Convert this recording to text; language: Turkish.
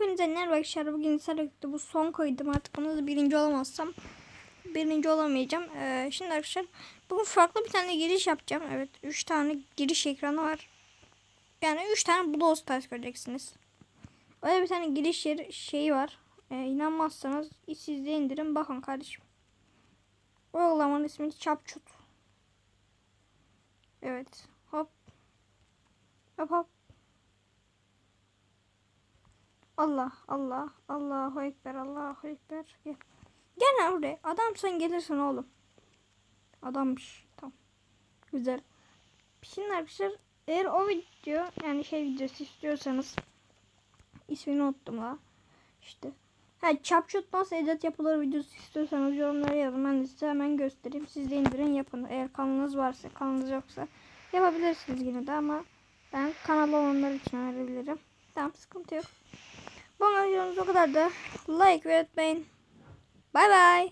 Hepinize merhaba arkadaşlar. Bugün Sarık'ta bu son koydum. Artık onu da birinci olamazsam birinci olamayacağım. Ee, şimdi arkadaşlar bugün farklı bir tane giriş yapacağım. Evet 3 tane giriş ekranı var. Yani 3 tane Brawl Stars göreceksiniz. Öyle bir tane giriş yeri şeyi var. Ee, inanmazsanız siz de indirin. Bakın kardeşim. Uygulamanın ismi Çapçut. Evet. Hop. Hop hop. Allah Allah Allahu Ekber Allahu Ekber gel. Gel lan buraya. Adamsan gelirsin oğlum. Adammış. Tamam. Güzel. Şimdi arkadaşlar eğer o video yani şey videosu istiyorsanız ismini unuttum la. İşte. Ha çapçut nasıl edit yapılır videosu istiyorsanız yorumlara yazın. Ben de size hemen göstereyim. Siz de indirin yapın. Eğer kanalınız varsa kanalınız yoksa yapabilirsiniz yine de ama ben kanal olanlar için önerebilirim. Tamam sıkıntı yok. Bu videomuz o kadar da like ve unutmayın. Bay bay.